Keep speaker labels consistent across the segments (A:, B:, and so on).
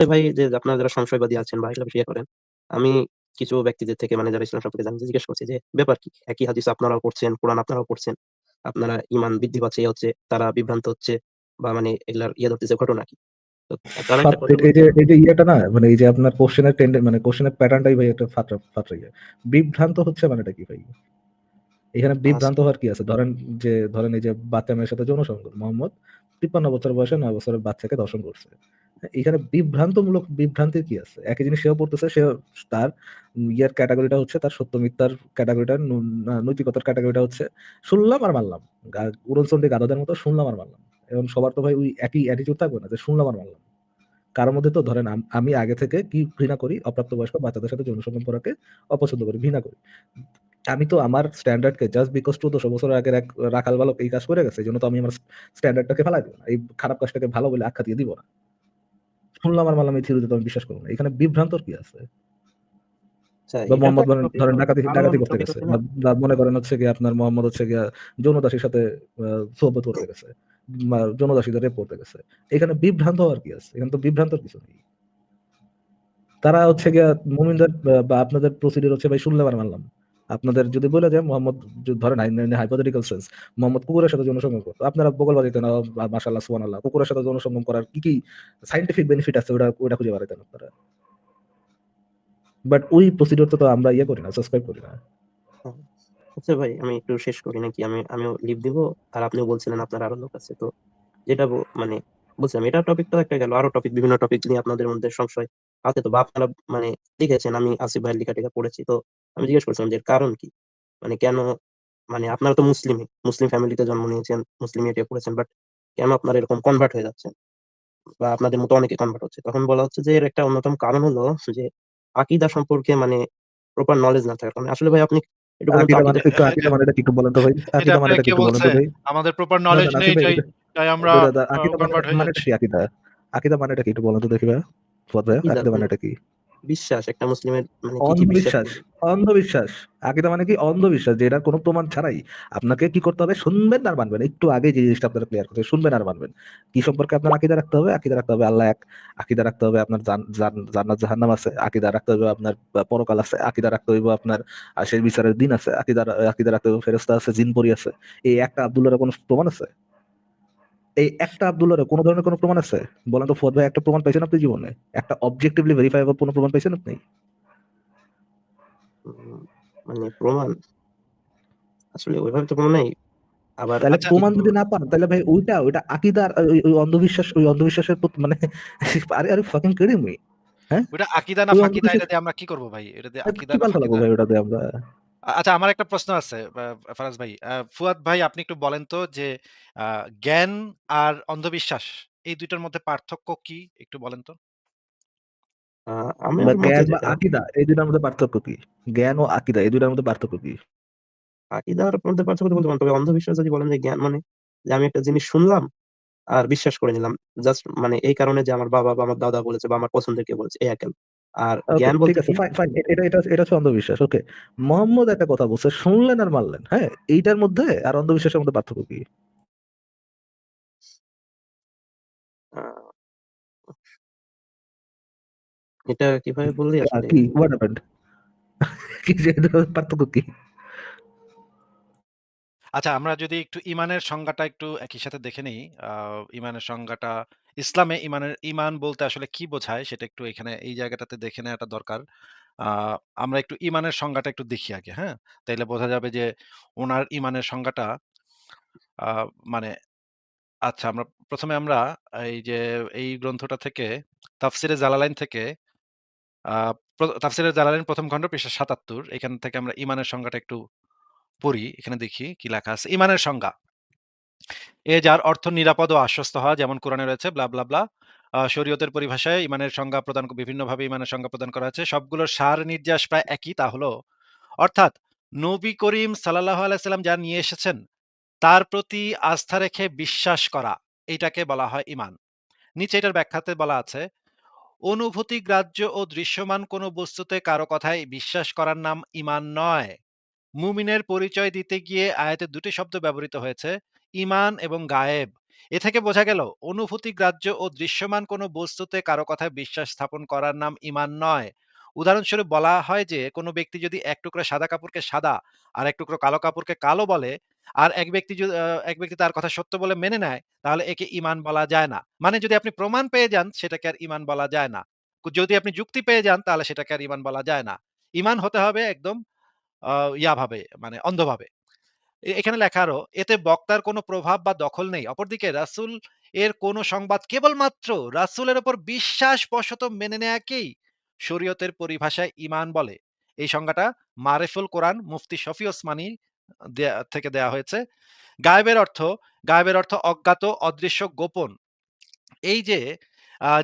A: ভাই যে আপনারা যারা সংশয়বাদী আছেন বা ইয়ে করেন, আমি কিছু ব্যক্তিদের থেকে মানে যারা ইসলাম সম্পর্কে জানেন জিজ্ঞেস করছি যে, "ব্যাপার কি? একই হাদিস আপনারাও পড়ছেন, কোরআন আপনারাও পড়ছেন। আপনারা ঈমান বৃদ্ধি পাচ্ছে, হচ্ছে, তারা বিভ্রান্ত হচ্ছে বা মানে এগুলার ইয়ে ধরতেছে ঘটনা কি?"
B: ইয়েটা না মানে এই যে আপনার কোয়েশ্চেন এর মানে প্যাটার্নটাই ভাই একটা। বিভ্রান্ত হচ্ছে মানেটা কি ভাই? এখানে
A: আচ্ছা।
B: বিভ্রান্ত হওয়ার কি আছে? ধরেন যে ধরেন এই যে বাচ্চা মেয়ের সাথে যৌন সংযোগ। মোহাম্মদ ৫৩ বছর বয়সে ৯ বছরের বাচ্চাকে দর্শন করছে। এখানে বিভ্রান্তমূলক বিভ্রান্তির কি আছে? একই জিনিস সেও পড়তেছে, সে তার ইয়ের ক্যাটাগরিটা হচ্ছে তার সত্য মিথ্যার ক্যাটেগরিটা নৈতিকতার ক্যাটাগরিটা হচ্ছে শুনলাম আর মানলাম। গা উড়নচণ্ডী গাধাদের মতো শুনলাম আর মানলাম। এবং সবার তো ভাই ওই একই অ্যাটিটিউড থাকবে না যে শুনলাম আর মানলাম। কারও মধ্যে তো ধরেন আমি আগে থেকে কি ঘৃণা করি অপ্রাপ্তবয়স্ক বাচ্চাদের সাথে যৌন সঙ্গম করাকে অপছন্দ করি, ঘৃণা করি। আমি তো আমার স্ট্যান্ডার্ডকে জাস্ট বিকজ ১৪০০ বছর আগের এক রাখাল বালক এই কাজ করে গেছে। এই জন্য তো আমি আমার স্ট্যান্ডার্ডটাকে ফেলাই দিব না। এই খারাপ কাজটাকে ভালো বলে আখ্যা দিয়ে দিব না। শুনলাম আর মানলাম এই থিওরিতে তো আমি বিশ্বাস করব না। এখানে বিভ্রান্তর কি আছে?
A: আচ্ছা,
B: বা মোহাম্মদ ধরেন ডাকাতি ডাকাতি করতে গেছে। মনে করেন হচ্ছে গিয়ে আপনার মোহাম্মদ হচ্ছে গিয়া যৌনদাসীর সাথে আ সোহবত করতে গেছে। বা যৌনদাসীদের রেপ করতে গেছে। এখানে বিভ্রান্ত হওয়ার কি আছে? এখানে তো বিভ্রান্তর কিছু নেই। তারা হচ্ছে গিয়া মুমিনদের বা আপনাদের প্রসিডিউর হচ্ছে ভাই শুনলাম আর মানলাম। আপনাদের যদি বইলা যায় মোহাম্মদ য ধরেন আইন hypothetical sense মোহাম্মদ কুকুরের সাথে যৌন সঙ্গম করত। আপনারা বগল বাজাইতেন আ মাশাআল্লাহ সুবহানাল্লাহ। কুকুরের সাথে যৌন সঙ্গম করার কি, কি সায়েন্টিফিক বেনিফিট আছে ওটা ওটা খুঁজে বেড়াইতেন আপনারা। বাট ওই প্রসিডিউর তো আমরা ইয়ে করি না, সাবস্ক্রাইব করি না।
A: আচ্ছা ভাই আমি একটু শেষ করি নাকি? আমি আমিও লিভ দিব। আর আপনিও বলছিলেন আপনার আরও লোক আছে। তো যেটা মানে বলছিলাম এটা টপিক তো একটা গেল। আরও টপিক বিভিন্ন টপিক নিয়ে আপনাদের মধ্যে সংশয় আছে তো বা আপনারা মানে লিখেছেন আমি আসিফ ভাইয়ের লেখা-টেখা পড়েছি। তো আমি জিজ্ঞেস করছিলাম যে এর কারণ কি? মানে কেন মানে আপনারা তো মুসলিম মুসলিম ফ্যামিলিতে জন্ম নিয়েছেন, মুসলিম ইয়েতে পড়েছেন। বাট কেন আপনারা এরকম কনভার্ট হয়ে যাচ্ছেন? বা আপনাদের মতো অনেকে কনভার্ট হচ্ছে। তখন বলা হচ্ছে যে এর একটা অন্যতম কারণ হলো যে আকিদা সম্পর্কে মানে প্রপার নলেজ না থাকার কারণে। আসলে ভাই আপনি
B: মানে ভাই?
C: এটা
B: ভাই?
C: আমাদের প্রপার নলেজ নেই তাই তাই আমরা
B: এটা মানে
C: কনভার্ট হয়ে
B: মানেটা
C: যাচ্ছি।
B: আকীদা? আকীদা মানেটা কি একটু বলেন তো দেখি ভাইয়া?
A: মানে
B: কি?
A: বিশ্বাস একটা মুসলিমের মানে
B: অন্ধবিশ্বাস। আকীদা মানে কি অন্ধবিশ্বাস যে কোন প্রমাণ ছাড়াই আপনাকে কি করতে হবে? শুনবেন আর মানবেন। একটু আগে যে জিনিসটা আপনারা ক্লিয়ার করছেন, শুনবেন আর মানবেন। কি সম্পর্কে আপনার আকীদা রাখতে হবে? আকীদা রাখতে হবে আল্লাহ এক। আকীদা রাখতে হবে আপনার জান জান জান্নাত জাহান্নাম আছে। আকীদা রাখতে হবে আপনার পরকাল আছে। আকীদা রাখতে হইব আপনার শেষ বিচারের দিন আছে। আকীদা আকীদা রাখতে হবে ফেরেশতা আছে, জিন পরি আছে। এই একটা আব্দুল্লাহর কোন প্রমাণ আছে? এই একটা আব্দুল্লাহর কোন ধরনের কোন প্রমাণ আছে? বলেন তো ফুয়াদ ভাই একটা প্রমাণ পাইছেন আপনি জীবনে? একটা অবজেক্টিভলি ভেরিফাইবল কোন প্রমাণ পাইছেন আপনি?
A: মানে প্রমাণ? আসলে ওইভাবে তো কোন নাই। আবার
B: তাইলে
C: আচ্ছা
B: প্রমাণ যদি না পান তাইলে ভাই ওইটা, ওইটা আকীদার ওই অন্ধবিশ্বাস ওই অন্ধবিশ্বাসের প্রতি মানে আরে আর ফাকিং কিডিং মি? হ্যাঁ?
C: ওইটা আকীদা না ফাকিদা
B: অন্ধবিশ্বাস
C: এটা দিয়ে আমরা কি করব ভাই? এটা দিয়ে আকীদা না ফাকিদা?
B: ভাই ওটাতে আমরা?
C: আচ্ছা আমার একটা প্রশ্ন আছে আ ফারাজ ভাই। আ ফুয়াদ ভাই আপনি একটু বলেন তো যে আ জ্ঞান আর অন্ধবিশ্বাস এই ২ টার মধ্যে পার্থক্য কি? একটু বলেন তো?
A: আ
B: বা
A: মতে
B: জ্ঞান বা
A: যেটা
B: আকীদা এই ২ টার মধ্যে পার্থক্য কি? জ্ঞান ও আকীদা এই ২ টার মধ্যে পার্থক্য কি?
A: আকীদার মধ্যে পার্থক্য বলতে পারেন। তবে অন্ধবিশ্বাস যদি বলেন যে জ্ঞান মানে যে আমি একটা জিনিস শুনলাম আর বিশ্বাস করে নিলাম। জাস্ট মানে এই কারণে যে আমার বাবা বা আমার দাদা বলেছে বা আমার পছন্দের কেউ বলেছে এই আরকি। আর জ্ঞান বলতে
B: এটা এটা এটা হচ্ছে অন্ধবিশ্বাস। ওকে। মোহাম্মদ একটা কথা বলছে শুনলেন আর মানলেন। হ্যাঁ? এইটার মধ্যে আর অন্ধবিশ্বাসের মধ্যে পার্থক্য কি?
A: এটা কীভাবে বললে
B: কি? What happened? কি যে পার্থক্য কি?
C: আচ্ছা আমরা যদি একটু ইমানের সংজ্ঞাটা একটু একই সাথে দেখে নেই। আ ঈমানের সংজ্ঞাটা ইসলামে ঈমানের ঈমান বলতে আসলে কি বোঝায় সেটা একটু এখানে এই জায়গাটাতে দেখে নেওয়াটা দরকার। আ আমরা একটু ঈমানের সংজ্ঞাটা একটু দেখি আগে, হ্যাঁ? তাইলে বোঝা যাবে যে উনার ঈমানের সংজ্ঞাটা মানে আচ্ছা আমরা ১ম এ আমরা এই যে এই গ্রন্থটা থেকে তাফসিরে জালালাইন থেকে আ প্র তাফসিরে জালালাইন ১ম খন্ড পৃষ্ঠা ৭৭ এখান থেকে আমরা ঈমানের সংজ্ঞাটা একটু পড়ি। এখানে দেখি কি লেখা আছে। ঈমানের সংজ্ঞা। এ যার অর্থ নিরাপদ ও আশ্বস্ত হওয়া যেমন কোরআনে রয়েছে ব্লা, ব্লা, ব্লা। শরীয়তের পরিভাষায় ঈমানের সংজ্ঞা প্রদান বিভিন্নভাবে ঈমানের সংজ্ঞা প্রদান করা হয়েছে। সবগুলোর সার নির্যাস প্রায় একই তা হলো অর্থাৎ নবী করিম সাল্লাল্লাহু আলাইহি সাল্লাম যা নিয়ে এসেছেন তার প্রতি আস্থা রেখে বিশ্বাস করা এইটাকে বলা হয় ঈমান। নিচে এটার ব্যাখ্যাতে বলা আছে, অনুভূতি গ্রাহ্য ও দৃশ্যমান কোনো বস্তুতে কারও কথায় বিশ্বাস করার নাম ঈমান নয়। মুমিনের পরিচয় দিতে গিয়ে আয়াতে দুটি শব্দ ব্যবহৃত হয়েছে, ঈমান এবং গায়েব। এ থেকে বোঝা গেল অনুভূতি গ্রাহ্য ও দৃশ্যমান কোনো বস্তুতে কারও কথায় বিশ্বাস স্থাপন করার নাম ঈমান নয়। উদাহরণস্বরূপ বলা হয় যে কোনো ব্যক্তি যদি এক টুকরা সাদা কাপড়কে সাদা আর এক টুকরো কালো কাপড়কে কালো বলে আর এক ব্যক্তি এক ব্যক্তি তার কথা সত্য বলে মেনে নেয়, তাহলে একে ইমান বলা যায় না। মানে যদি আপনি প্রমাণ পেয়ে যান সেটাকে আর ইমান বলা যায় না। যদি আপনি যুক্তি পেয়ে যান তাহলে সেটাকে আর ইমান বলা যায় না। ইমান হতে হবে একদম ইয়াভাবে মানে অন্ধভাবে। এখানে লেখা আরও এতে বক্তার কোনো প্রভাব বা দখল নেই। অপরদিকে রাসূল এর কোন সংবাদ কেবলমাত্র রাসূলের উপর বিশ্বাসবশত মেনে নেয়াকেই শরীয়তের পরিভাষায় ঈমান বলে। এই সংজ্ঞাটা মারেফুল কোরআন মুফতি শফি ওসমানী থেকে দেয়া হয়েছে। গায়েবের অর্থ, গায়েবের অর্থ অজ্ঞাত, অদৃশ্য, গোপন। এই যে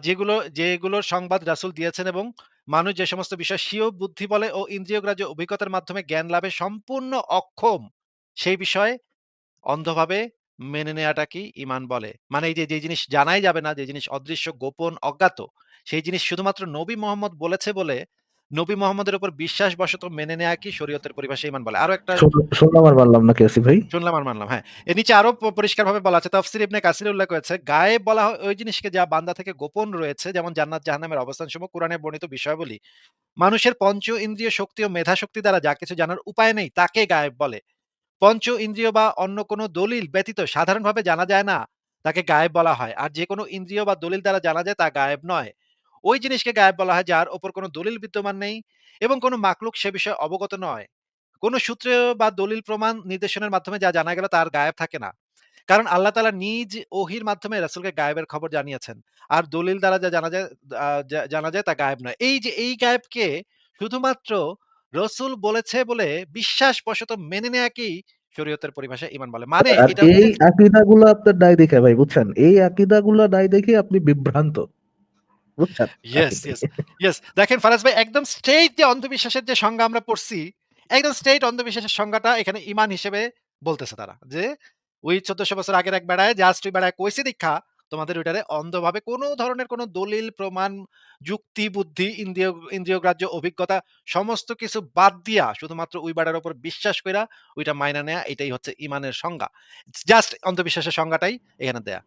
C: যেগুলো যেগুলোর সংবাদ রাসূল দিয়েছেন এবং মানুষ যে সমস্ত বিষয় স্বীয় বুদ্ধি বলে ও ইন্দ্রিয়গ্রাহ্য অভিজ্ঞতার মাধ্যমে জ্ঞান লাভে সম্পূর্ণ অক্ষম, সেই বিষয়ে অন্ধভাবে মেনে নেয়াটাকেই ঈমান বলে। মানে এই যে, যে জিনিস জানাই যাবে না, যে জিনিস অদৃশ্য, গোপন, অজ্ঞাত, সেই জিনিস শুধুমাত্র নবী মোহাম্মদ বলেছে বলে নবী মোহাম্মদের উপর বিশ্বাসবশত মেনে নেয়াকেই শরীয়তের পরিভাষায় ঈমান বলে। আরও একটা
B: শুনলাম আর মানলাম নাকি আসিফ ভাই?
C: শুনলাম আর মানলাম। হ্যাঁ। এর নিচে আরও প পরিষ্কারভাবে বলা আছে। তাফসীর ইবনে কাসির উল্লেখ করেছে, গায়েব বলা হয় ওই জিনিসকে যা বান্দা থেকে গোপন রয়েছে যেমন জান্নাত জাহান্নামের অবস্থানসমূহ কোরআনে বর্ণিত বিষয়াবলী। মানুষের পঞ্চ ইন্দ্রিয় শক্তি ও মেধা শক্তি দ্বারা যা কিছু জানার উপায় নেই তাকে গায়েব বলে। পঞ্চ ইন্দ্রিয় বা অন্য কোনো দলিল ব্যতীত সাধারণভাবে জানা যায় না, তাকে গায়েব বলা হয়। আর যে কোনো ইন্দ্রিয় বা দলিল দ্বারা জানা যায় তা গায়েব নয়। ওই জিনিসকে গায়েব বলা হয় যার উপর কোনো দলিল বিদ্যমান নেই এবং কোনো মাখলুক সে বিষয়ে অবগত নয়। কোনো সূত্র বা দলিল প্রমাণ নির্দেশনের মাধ্যমে যা জানা গেল তার গায়েব থাকে না। কারণ আল্লাহ তাআলা নিজ ওহীর মাধ্যমে রাসূলকে গায়েবের খবর জানিয়েছেন। আর দলিল দ্বারা যা জানা যায় জানা যায় তা গায়েব নয়। এই যে এই গায়েবকে শুধুমাত্র রসূল বলেছে বলে বিশ্বাসবশত মেনে নেয়াকেই শরীয়তের পরিভাষায় ঈমান বলে। মানে
B: এই আকীদাগুলো আপনার নাই দেখে ভাই বুঝছেন? এই আকীদাগুলো নাই দেখে আপনি বিভ্রান্ত। বুঝছেন?
C: Yes, yes, yes. দেখেন ফারাজ ভাই একদম স্ট্রেইট যে অন্ধবিশ্বাসের যে সংজ্ঞা আমরা পড়ছি, একদম স্ট্রেইট অন্ধবিশ্বাসের সংজ্ঞাটা এখানে ঈমান হিসেবে বলতেছে তারা। যে ওই চোদ্দশো বছর আগের এক বেড়ায় ওই বেড়ায় কইছে দেইখ্যা তোমাদের ওইটারে অন্ধভাবে কোনো ধরনের কোনো দলিল, প্রমাণ, যুক্তি, বুদ্ধি, ইন্দ্রিয় ইন্দ্রিয়গ্রাহ্য অভিজ্ঞতা সমস্ত কিছু বাদ দিয়া শুধুমাত্র ওই বেড়ার উপর বিশ্বাস কইরা ওইটা মাইনা নেয়া এটাই হচ্ছে ইমানের সংজ্ঞা। জাস্ট অন্ধবিশ্বাসের সংজ্ঞাটাই এখানে দেয়া।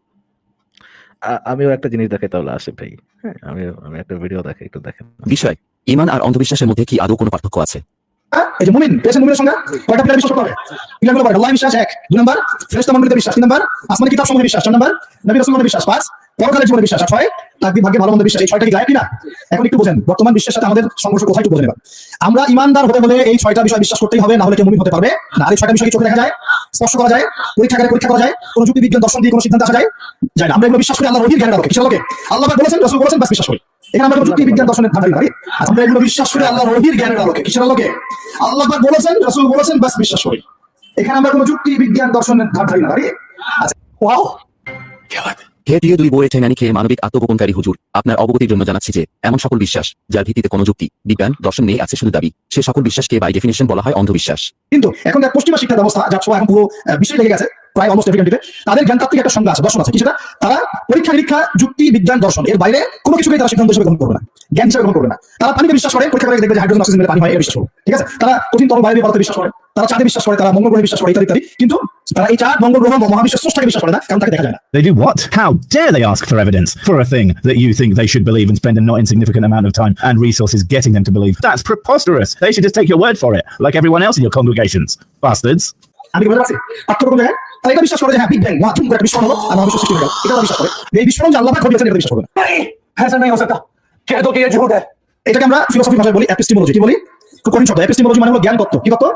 B: আমিও একটা জিনিস দেখাই তাহলে আসিফ ভাই। হ্যাঁ? আমিও আমি একটা ভিডিও দেখাই একটু দেখেন।
D: বিষয় ইমান আর অন্ধবিশ্বাসের মধ্যে কি আদৌ কোনো পার্থক্য আছে?
E: এই যে মুমিন মুমিনের কয়টা পিলার বিশ্বাস করতে হবে? কয়টা? আল্লাহ বিশ্বাস এক, দুই নাম্বার বিশ্বাস, তিন নাম্বার আসমানি কিতাব বিশ্বাস, চার নাম্বার, নবী রাসূল বিশ্বাস, পাঁচ, পরকালের জীবনে বিশ্বাস ছয় ভাগ্যে ভালো মন্দ বিশ্বাস, এই ছয়টা কি কিনা? এখন একটু বোঝেন, বর্তমান বিশ্বের সাথে আমাদের সংঘর্ষ কোথায় একটু বোঝেন এবার। আমরা ইমানদার হতে হলে এই ছয়টা বিষয় বিশ্বাস করতেই হবে, না হলে কেউ মুমিন হতে পারবে না। আর এই ছয়টা বিষয় চোখে দেখা যায়, স্পর্শ করা যায় পরীক্ষাগারে পরীক্ষা করা যায়, কোন যুক্তি বিজ্ঞান দর্শন দিয়ে কোনো সিদ্ধান্ত আসা যায় যায় না। আমরা এগুলো বিশ্বাস করি আল্লাহর কিসের আলোকে? আল্লাহ বলেছেন বলেছেন, বাস বিশ্বাস করি। এখানে আমরা যুক্তি বিজ্ঞান দর্শনের ধাঁধারি না আমরা এগুলো বিশ্বাস করি আল্লাহর ওহির জ্ঞানের আলোকে। কিসের আলোকে? আল্লাহ বলেছেন রাসূল বলেছেন বাস বিশ্বাস করি। এখানে আমরা কোনো যুক্তি বিজ্ঞান দর্শনের ধাঁধারি না আচ্ছা ওয়াও।
D: হে প্রিয় দুই বইয়ের ঠেঙানি খেয়ে মানবিক আত্মগোপনকারী হুজুর আপনার অবগতির জন্য জানাচ্ছি যে এমন সকল বিশ্বাস যার ভিত্তিতে কোনো যুক্তি বিজ্ঞান দর্শন নেই আছে শুধু দাবি সে সকল বিশ্বাসকে বাই ডেফিনেশন বলা হয় অন্ধবিশ্বাস।
E: কিন্তু এখন পশ্চিমা শিক্ষা ব্যবস্থা যার ছোঁয়া এখন পুরো বিশ্বে লেগে গেছে প্রায় অলমোস্ট এভরি কান্ট্রিতে তাদের জ্ঞানতাত্ত্বিক একটা সংজ্ঞা আছে দর্শন আছে কি সেটা তারা পরীক্ষা নিরীক্ষা যুক্তি বিজ্ঞান দর্শন এর বাইরে কোনো কিছুকেই তারা সিদ্ধান্ত হিসেবে গ্রহণ করবে না জ্ঞান হিসেবে গ্রহণ করবে না তারা পানিকে বিশ্বাস করে পরীক্ষা করে দেখবে যে হাইড্রোজেন অক্সিজেন মিলে পানি হয় এটা বিশ্বাস করবে ঠিক আছে তারা কঠিন তরল বায়ু পদার্থে বিশ্বাস করে তারা চাঁদে বিশ্বাস করে তারা মঙ্গল গ্রহে বিশ্বাস করে ইত্যাদি ইত্যাদি কিন্তু তারা এই চাঁদ মঙ্গল গ্রহ মহাবিশ্বের স্রষ্টাকে বিশ্বাস করে না কারণ তাকে দেখা যায় না
F: They do what? How dare they ask for evidence for a thing that you think they should believe and spend a not insignificant amount of time and resources getting them to believe? That's preposterous. They should just take your word for it, like everyone else in your congregations. Bastards.
E: আমি কি বলতে পারছি পার্থক্য কোন জায়গায় তারা এটা বিশ্বাস করে যে হ্যাঁ বিগ ব্যাং ওয়া তুম করে একটা বিস্ফোরণ হলো, আর মহাবিশ্ব সৃষ্টি হয়ে গেল। এটা তারা বিশ্বাস করে। এই বিস্ফোরণ যে আল্লাহ পাক ঘটিয়েছেন, এটা বিশ্বাস হ্যাঁ স্যার, নাই অসতা কে তো কে ঝুট এটাকে আমরা ফিলোসফি ভাষায় বলি এপিস্টিমোলজি কি বলি? কঠিন শব্দ। এপিস্টিমোলজি মানে হলো জ্ঞান তত্ত্ব। কি তত্ত্ব?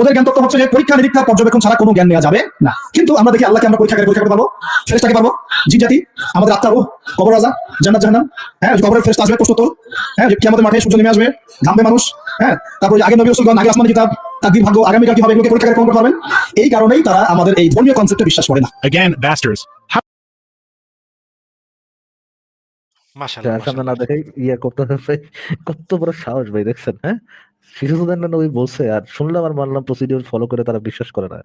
E: ওদের জ্ঞান তত্ত্ব হচ্ছে যে পরীক্ষা নিরীক্ষা পর্যবেক্ষণ ছাড়া কোনো জ্ঞান নেওয়া যাবে না। কিন্তু আমরা দেখি আল্লাহকে আমরা পরীক্ষা করে পরীক্ষা করতে পারব ফেরেশতাকে পারব জিন জাতি, আমাদের আত্মা কবর, রাজা, জান্নাত, জাহান্নাম। হ্যাঁ কবরের আসবে, প্রশ্ন হ্যাঁ কিয়ামতের মাঠে সূর্য নেমে আসবে মানুষ। হ্যাঁ তারপরে আগে নবী রাসূলগণ, আগে আসমানি কিতাব তাকদীর ভাগ্য আগামীকাল কি হবে এগুলোকে পরীক্ষা করে করতে পারবেন এই কারণেই তারা আমাদের এই ধর্মীয় কনসেপ্টে বিশ্বাস করে না
F: Again, bastards.
B: সামনে না
C: মাশাআল্লাহ।
B: দেখাই ইয়ে করতে ভাই। কত বড় সাহস ভাই দেখছেন হ্যাঁ? শিশু সুদান নবী বলছে আর শুনলাম আর মানলাম প্রসিডিউর ফলো করে তারা বিশ্বাস করে না।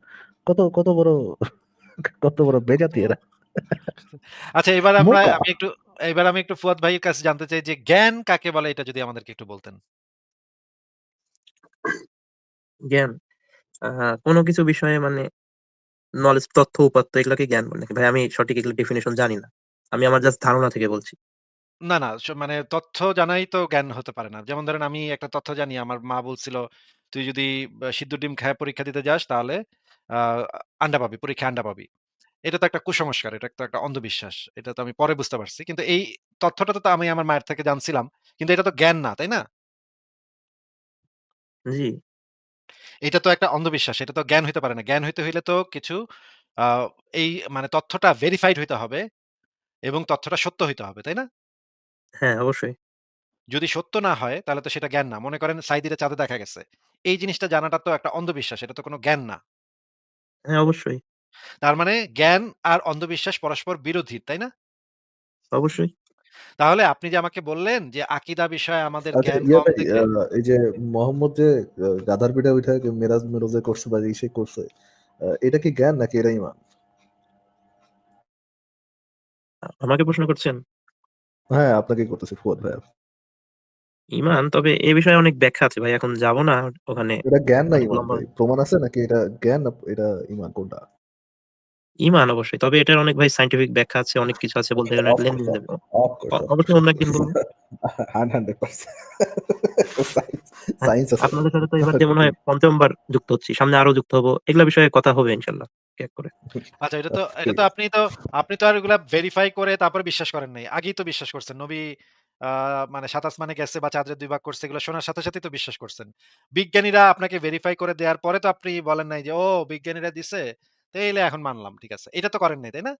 B: কত কত বড় কত বড় বেজাতি এরা।
C: আচ্ছা এবার আমরা আমি একটু এবার আমি একটু ফুয়াদ ভাইয়ের কাছে জানতে চাই যে জ্ঞান কাকে বলে এটা যদি আমাদেরকে একটু বলতেন।
A: জ্ঞান কোনো কিছু বিষয়ে মানে নলেজ তথ্য উপাত্ত এগুলোকে জ্ঞান বলে নাকি ভাই আমি সঠিক এগুলো ডেফিনেশন জানি না আমি আমার জাস্ট ধারণা থেকে বলছি
C: না, না স মানে তথ্য জানাই তো জ্ঞান হতে পারে না। যেমন ধরেন আমি একটা তথ্য জানি আমার মা বলছিল, "তুই যদি সিদ্ধ ডিম খায়া পরীক্ষা দিতে যাস তাহলে আ আন্ডা পাবি, পরীক্ষায় আন্ডা পাবি।" এটা তো একটা কুসংস্কার, এটা তো একটা অন্ধবিশ্বাস। এটা তো আমি পরে বুঝতে পারছি। কিন্তু এই তথ্যটা তো আমি আমার মায়ের থেকে জানছিলাম। কিন্তু এটা তো জ্ঞান না, তাই না?
A: জি
C: এটা তো একটা অন্ধবিশ্বাস। এটা তো জ্ঞান হইতে পারে না। জ্ঞান হইতে হইলে তো কিছু আ এই মানে তথ্যটা ভেরিফাইড হইতে হবে এবং তথ্যটা সত্য হইতে হবে, তাই না?
A: হ্যাঁ অবশ্যই
C: যদি সত্য না হয় তাহলে তো সেটা জ্ঞান না। মনে করেন সাইদিরে চাঁদে দেখা গেছে। এই জিনিসটা জানাটা তো একটা অন্ধবিশ্বাস। এটা তো কোনো জ্ঞান না।
A: হ্যাঁ অবশ্যই
C: তার মানে জ্ঞান আর অন্ধবিশ্বাস পরস্পর বিরোধী, তাই না?
A: অবশ্যই
C: তাহলে আপনি যে আমাকে বললেন যে আকীদা বিষয়ে আমাদের
B: আচ্ছা
C: জ্ঞান কম
B: এই যে মোহাম্মদ যে গাধার পিঠা উঠে মেরাজ মেরোজে করছে বা ইসে করছে এটা কি জ্ঞান নাকি এটা ইমান?
A: আমাকে প্রশ্ন করছেন?
B: হ্যাঁ আপনাকে করতেছি ফুয়াদ ভাই
A: ইমান? তবে এ বিষয়ে অনেক ব্যাখ্যা আছে ভাই এখন যাব না ওখানে।
B: এটা জ্ঞান না ইমান প্রমাণ আছে নাকি এটা জ্ঞান এটা ইমান কোনটা?
A: ইমান অবশ্যই তবে এটার অনেক ভাই সাইন্টিফিক ব্যাখ্যা আছে অনেক কিছু আছে বলতে গেলে
B: course,
A: অ-
B: of
A: অবশ্যই অন্য একদিন বলব হ্যাঁ, আপনাদের সাথে তো এবার যে মনে হয় পঞ্চমবার যুক্ত হচ্ছি সামনে আরও যুক্ত হব এগুলা বিষয়ে কথা হবে ইনশাল্লাহ করে
C: আচ্ছা এটা তো এটা তো আপনি তো আপনি তো আর এগুলা ভেরিফাই করে তারপরে বিশ্বাস করেন নাই। আগেই তো বিশ্বাস করছেন। নবী মানে ৭ আসমানে গেছে বা চাঁদের দুই ভাগ করছে এগুলো শোনার সাথে সাথে তো বিশ্বাস করছেন। বিজ্ঞানীরা আপনাকে ভেরিফাই করে দেওয়ার পরে তো আপনি বলেন নাই যে, "ও বিজ্ঞানীরা দিছে, তাইলে এখন মানলাম।" ঠিক আছে। এটা তো করেন নাই, তাই না?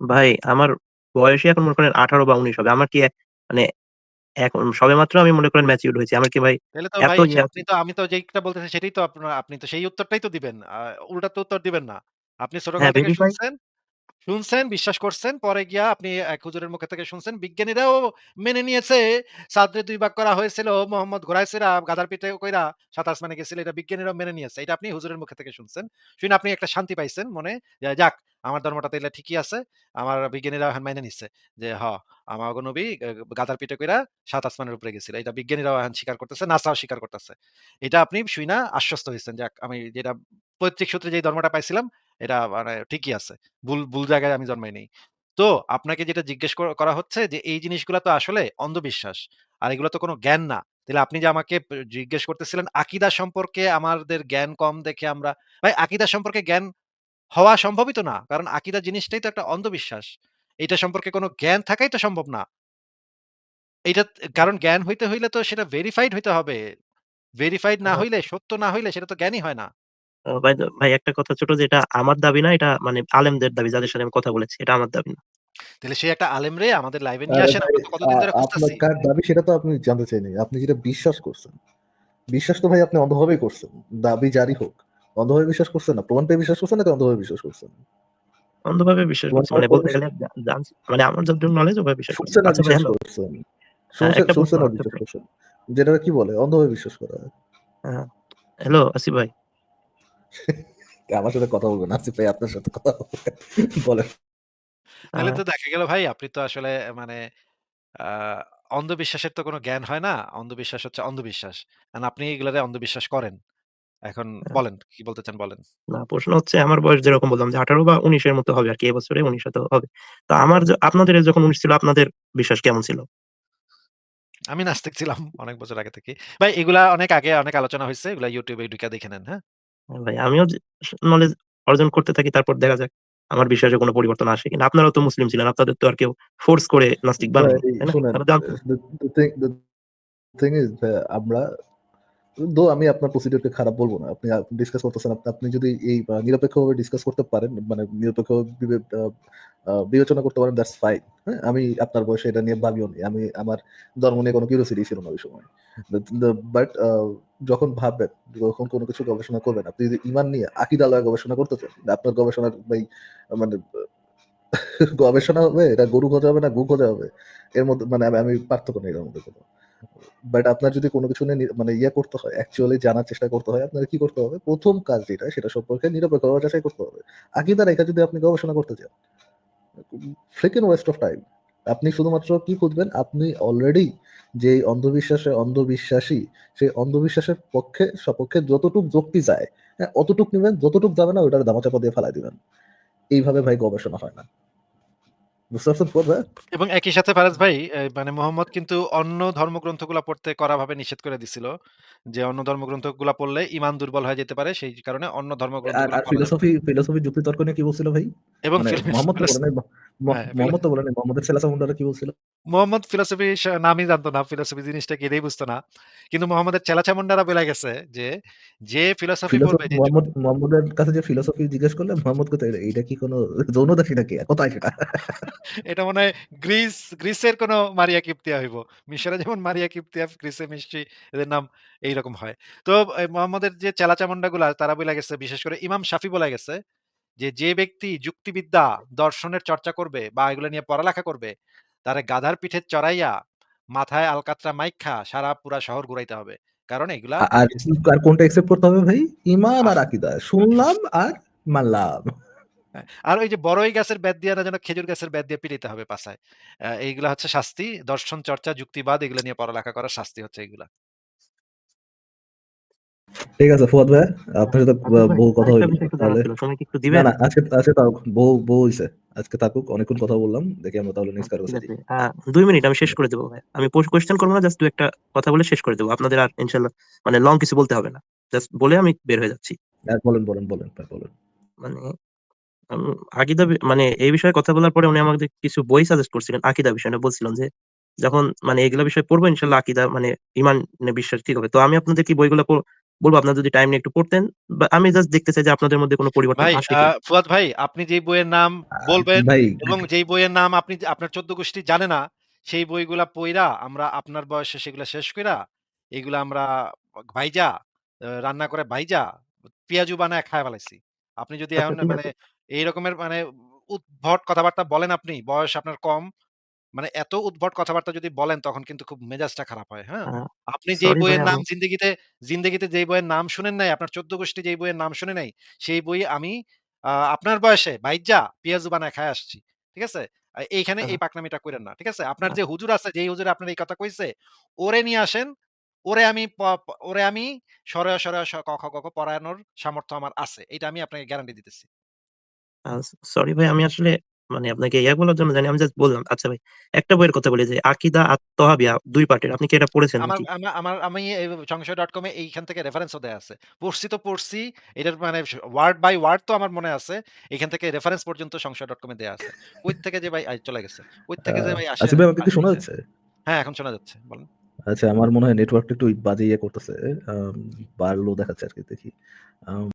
A: ভাই আমার বয়সই এখন মনে করেন আঠারো বা উনিশ হবে আমার কি মানে এখন সবেমাত্র আমি মনে করেন ম্যাচিউর হয়েছি আমার কি ভাই
C: তো ভাই আপনি তো আমি তো যেইটা বলতেছি সেটাই তো আপনার আপনি তো সেই উত্তরটাই তো দিবেন। উল্টা তো উত্তর দিবেন না। আপনি ছোট
A: হ্যাঁ
C: থেকে শুনছেন শুনছেন, বিশ্বাস করছেন। পরে গিয়া আপনি এক হুজুরের মুখে থেকে শুনছেন। বিজ্ঞানীরাও মেনে নিয়েছে চাঁদরে ২ ভাগ করা হয়েছিল। মোহাম্মদ ঘোরাইছেরা গাধার পিঠে কইরা সাত আসমানে গেছিল। এটা বিজ্ঞানীরাও মেনে নিয়েছে। এটা আপনি হুজুরের মুখে থেকে শুনছেন। শুইনা আপনি একটা শান্তি পাইছেন মনে যে যাক আমার ধর্মটা তাইলে ঠিকই আছে। আমার বিজ্ঞানীরা এখন মাইনা নিচ্ছে। যে হ আমাগো নবী এ গাধার পিঠে কইরা সাত আসমানের উপরে গেছিল। এটা বিজ্ঞানীরাও এখন স্বীকার করতেছে, নাসাও স্বীকার করতেছে। এটা আপনি শুইনা আশ্বস্ত হয়েছেন যাক আমি যেটা পৈতৃক সূত্রে যেই ধর্মটা পাইছিলাম এটা মানে ঠিকই আছে। ভুল, ভুল জায়গায় আমি জন্মাই নাই। তো আপনাকে যেটা জিজ্ঞেস করা হচ্ছে যে এই জিনিসগুলা তো আসলে অন্ধবিশ্বাস। আর এগুলো তো কোনো জ্ঞান না। তাইলে আপনি যে আমাকে জিজ্ঞেস করতেছিলেন আকীদা সম্পর্কে আমাদের জ্ঞান কম দেখে আমরা ভাই আকীদা সম্পর্কে জ্ঞান হওয়া সম্ভবই তো না। কারণ আকীদা জিনিসটাই তো একটা অন্ধবিশ্বাস। এটা সম্পর্কে কোনো জ্ঞান থাকাই তো সম্ভব না। এটা কারণ জ্ঞান হইতে হইলে তো সেটা ভেরিফাইড হইতে হবে। ভেরিফাইড না হইলে, সত্য না হইলে সেটা তো জ্ঞানই হয় না।
A: ভাই ভাই একটা কথা ছোট যে এটা আমার দাবি না এটা মানে আলেমদের দাবি যাদের সাথে আমি কথা বলেছি এটা আমার দাবি না।
C: তাহলে সেই একটা আলেম রে আমাদের লাইভে নিয়ে আসেন। আমরা তো কতদিন ধরে খুঁজতেছি।
B: কার দাবি সেটা তো আপনি জানতে চাইনি। আপনি যেটা বিশ্বাস করছেন বিশ্বাস তো ভাই আপনি অন্ধভাবেই করছেন দাবি জারি হোক। অন্ধভাবে বিশ্বাস করছেন না প্রমাণ পেয়ে বিশ্বাস করছেন নাকি অন্ধভাবে বিশ্বাস করছেন?
A: অন্ধভাবে বিশ্বাস
B: প্রমাণ
A: করছি মানে বলতে গেলে মানে আমার যতটুকু নলেজ ওভাবে বিশ্বাস করছি।
B: শুনছেন আর
A: আচ্ছা ভাই
B: বিশ্বাস করছেন
A: হ্যাঁ,
B: শুনছেন
A: একটা
B: শুনছেন আর বিশ্বাস করছেন। যেটা কি বলে অন্ধভাবে বিশ্বাস করা।
A: হ্যাঁ হ্যালো আসিফ ভাই।
B: আমার সাথে কথা বলবেন আসিফ ভাই আপনার সাথে কথা বলবেন বলেন
C: তাহলে তো দেখা গেল ভাই আপনি তো আসলে মানে অন্ধবিশ্বাসের তো কোনো জ্ঞান হয় না। অন্ধবিশ্বাস হচ্ছে অন্ধবিশ্বাস। and আপনি এগুলারে অন্ধবিশ্বাস করেন। এখন বলেন, কি বলতে চান বলেন।
A: না প্রশ্ন হচ্ছে আমার বয়স যেরকম বললাম যে আঠারো বা উনিশের মতো হবে আর কি এবছরে উনিশ হয়তো হবে তো আমার য- আপনাদের যখন উনিশ ছিল আপনাদের বিশ্বাস কেমন ছিল
C: আমি নাস্তিক ছিলাম অনেক বছর আগে থেকে। ভাই এগুলা অনেক আগে অনেক আলোচনা হয়েছে এগুলা ইউটিউবে এ ঢুইকা দেখে নেন, হ্যাঁ?
A: হ্যাঁ ভাই আমিও নলেজ অর্জন করতে থাকি তারপর দেখা যাক আমার বিশ্বাসে কোনো পরিবর্তন আসে কিনা। আপনারাও তো মুসলিম ছিলেন আপনাদের তো আর কেউ ফোর্স করে নাস্তিক
B: বানায় আমরা দো আমি আপনার প্রসিডিউরকে খারাপ বলব না, আপনি ডিসকাস করতেছেন আপনি যদি এই নিরপেক্ষভাবে ডিসকাস করতে পারেন মানে নিরপেক্ষ বিবেচনা করতে পারেন দ্যাটস ফাইন হ্যাঁ? আমি আপনার বয়সে এটা নিয়ে ভাবিও নি আমি আমার ধর্ম নিয়ে কোনো কিউরিয়াসিটি ছিল না ওই সময়। বাট যখন ভাববেন, যখন কোনো কিছু গবেষণা করবেন, আপনি যদি ইমান নিয়ে আকিদালয় গবেষণা করতে চান আপনার গবেষণার ভাই মানে গবেষণা হবে, এটা গরু খোঁজা হবে না গু খোঁজা হবে, এর মধ্যে মানে আমি পার্থক্য নেই এর মধ্যে কোনো। বাট আপনার যদি কোনো কিছু নিয়ে মানে ইয়ে করতে হয় অ্যাকচুয়ালি জানার চেষ্টা করতে হয়, আপনার কি করতে হবে? প্রথম কাজ যেটা, সেটা সম্পর্কে নিরপেক্ষভাবে যাচাই করতে হবে। আকিদা রেখা যদি আপনি গবেষণা করতে চান ফ্রিকেন ওয়েস্ট অফ টাইম আপনি শুধুমাত্র কি খুঁজবেন? আপনি অলরেডি যে অন্ধবিশ্বাসে অন্ধবিশ্বাসী, সেই অন্ধবিশ্বাসের পক্ষে, সপক্ষে যতটুক যুক্তি যায় হ্যাঁ অতটুক নেবেন, যতটুক যাবে না ওটার দামাচাপা দিয়ে ফেলাই দিবেন। এইভাবে ভাই গবেষণা হয় না। বুঝতে পারছেন ফুয়াদ
C: এবং একই সাথে ফারাজ ভাই মানে মোহাম্মদ কিন্তু অন্য ধর্মগ্রন্থগুলা পড়তে কড়াভাবে নিষেধ করে দিছিল যে অন্য ধর্মগ্রন্থগুলা পড়লে ইমান দুর্বল হয়ে যেতে পারে সেই কারণে অন্য ধর্মগ্রন্থ
B: আর ফিলোসফি ফিলোসফি যুক্তি তর্ক নিয়ে কি বলছিল ভাই?
C: এবং
B: মানে মোহাম্মদ তো
C: ফিলোস-
B: বলে নাই ম- ম-
C: হ্যাঁ,
B: মোহাম্মদ তো মোহাম্মদের সামুন্ডারা কি বলছিল?
C: মোহাম্মদ ফিলোসফি নামই জানতো না ফিলোসফি জিনিসটা কি এটাই বুঝতো না। কিন্তু মোহাম্মদের চেলাচামুন্ডারা বলে গেছে যে যে ফিলোসফি
B: ফিলোসফি
C: বলবে
B: মোহাম্মদ মোহাম্মদের কাছে যে ফিলোসফি জিজ্ঞেস করলে মোহাম্মদ কোথায় এইটা কি কোনো যৌন দাসী নাকি? কোথায় সেটা
C: এটা মনে হয় গ্রিস গ্রিসের কোনো মারিয়া কিপ্তিয়া হইব। মিশরে যেমন মারিয়া কিপ্তিয়া গ্রিসে মিষ্টি এদের নাম এইরকম হয়। তো মোহাম্মদের যে চেলাচামুন্ডা গুলা তারা বলে গেছে বিশেষ করে ইমাম শাফি বলে গেছে যে যে ব্যক্তি যুক্তিবিদ্যা দর্শনের চর্চা করবে বা এগুলো নিয়ে পড়ালেখা করবে তারে গাধার পিঠে চড়াইয়া মাথায় আলকাতরা মাইখা সারা পুরা শহর ঘুরাইতে হবে। কারণ এগুলা
B: আর আর কোনটা একসেপ্ট করতে হবে ভাই? ইমান আর আকিদা। শুনলাম আর মানলাম।
C: হ্যাঁ, আর ওই যে বড়ই গাছের ব্যাদ দিয়ে না যেন খেজুর গাছের ব্যাদ দিয়ে পিটাইতে হবে আহ, এইগুলা হচ্ছে শাস্তি। দর্শন চর্চা যুক্তিবাদ এগুলো নিয়ে পড়ালেখা করার শাস্তি হচ্ছে এগুলা।
B: ঠিক আছে ফুয়াদ ভাই আপনার সাথে
A: আচ্ছা
B: বহু কথা হইল। তাহলে না না আজকে আজকে তাও বহু বহু হইছে। আজকে থাকুক অনেকক্ষণ কথা বললাম দেখি আমরা তাহলে নেক্সট
A: কারও
B: কাছে
A: দুই মিনিট আমি শেষ করে দেবো ভাই। আমি পোস্ট কোশ্চেন করব না জাস্ট দু একটা কথা বলে শেষ করে দেবো। আপনাদের আর ইনশাল্লাহ মানে লং কিছু বলতে হবে না। জাস্ট বলে আমি বের হয়ে যাচ্ছি।
B: বলেন বলেন বলেন ভাই, বলেন।
A: মানে আকিদা মানে এই বিষয়ে কথা বলার পরে উনি আমাদের কিছু বই সাজেস্ট করছিলেন আকিদা বিষয়ে বলছিলেন যে যখন মানে এগুলা বিষয় পড়ব ইনশাল্লাহ আকিদা মানে ইমান বিশ্বাস ঠিক হবে। তো আমি আপনাদের কি বইগুলো বলব আপনারা যদি টাইম নিয়ে একটু পড়তেন আমি জাস্ট দেখতে চাই যে আপনাদের মধ্যে কোনো পরিবর্তন
C: ভাই
A: আসে
C: ফুয়াদ ভাই আপনি যেই বইয়ের নাম বলবেন এবং যেই বইয়ের নাম আপনি আপনার চোদ্দ গোষ্ঠী জানে না সেই বইগুলা পইরা আমরা আপনার বয়সে সেগুলা শেষ কইরা এগুলা আমরা ভাইজা রান্না করে ভাইজা পেঁয়াজু বানায় খায় ফেলাইছি। আপনি যদি
A: আচ্ছা
C: এখন মানে এই রকমের মানে উদ্ভট কথাবার্তা বলেন আপনি বয়স আপনার কম মানে এত উদ্ভট কথাবার্তা যদি বলেন তখন কিন্তু খুব মেজাজটা খারাপ হয় হ্যাঁ? আপনি যেই
A: সরি ভাই
C: বইয়ের নাম
A: আমি
C: জিন্দেগিতে জিন্দেগিতে যেই বইয়ের নাম শুনেন নাই আপনার চোদ্দ গোষ্ঠী যেই বইয়ের নাম শুনে নাই সেই বই আমি আহ, আপনার বয়সে বাইজা পেঁয়াজু বানায় খায় আসছি ঠিক আছে? আহ, এইখানে
A: আহ,
C: এই পাকনামিটা করেন না ঠিক আছে? আপনার যে হুজুর আছে যেই হুজুর আপনার এই কথা কইছে ওরে নিয়ে আসেন ওরে আমি প- প- ওরে আমি সরে সরে ক খ গ ঘ পড়ানোর সামর্থ্য আমার আছে এটা আমি আপনাকে গ্যারান্টি দিতেছি।
A: সরি ভাই আমি আসলে মানে আপনাকে ইয়া বলার জন্য জানি আমি জাস্ট বললাম আচ্ছা ভাই একটা বইয়ের কথা বলি যে আকিদা আত্মহাবিয়া দুই পার্টের আপনি কি এটা পড়েছেন
C: আমার আমার আমি এই সংশয় ডট কমে এইখান থেকে রেফারেন্সও দেয়া আছে। পড়ছি তো পড়ছি এটার মানে ওয়ার্ড বাই ওয়ার্ড তো আমার মনে আছে এখান থেকে রেফারেন্স পর্যন্ত সংশয় ডট কমে দেয়া আছে। ওই থেকে যে ভাই আই, চলে গেছে। ওই থেকে যে ভাই আসে
B: আচ্ছা ভাই আমাকে কি শোনা যাচ্ছে?
C: হ্যাঁ এখন শোনা যাচ্ছে বলেন।
B: আচ্ছা আমার মনে হয় নেটওয়ার্কটা একটু বাজে ইয়ে করতেছে বাড়লো দেখাচ্ছে আর কি দেখি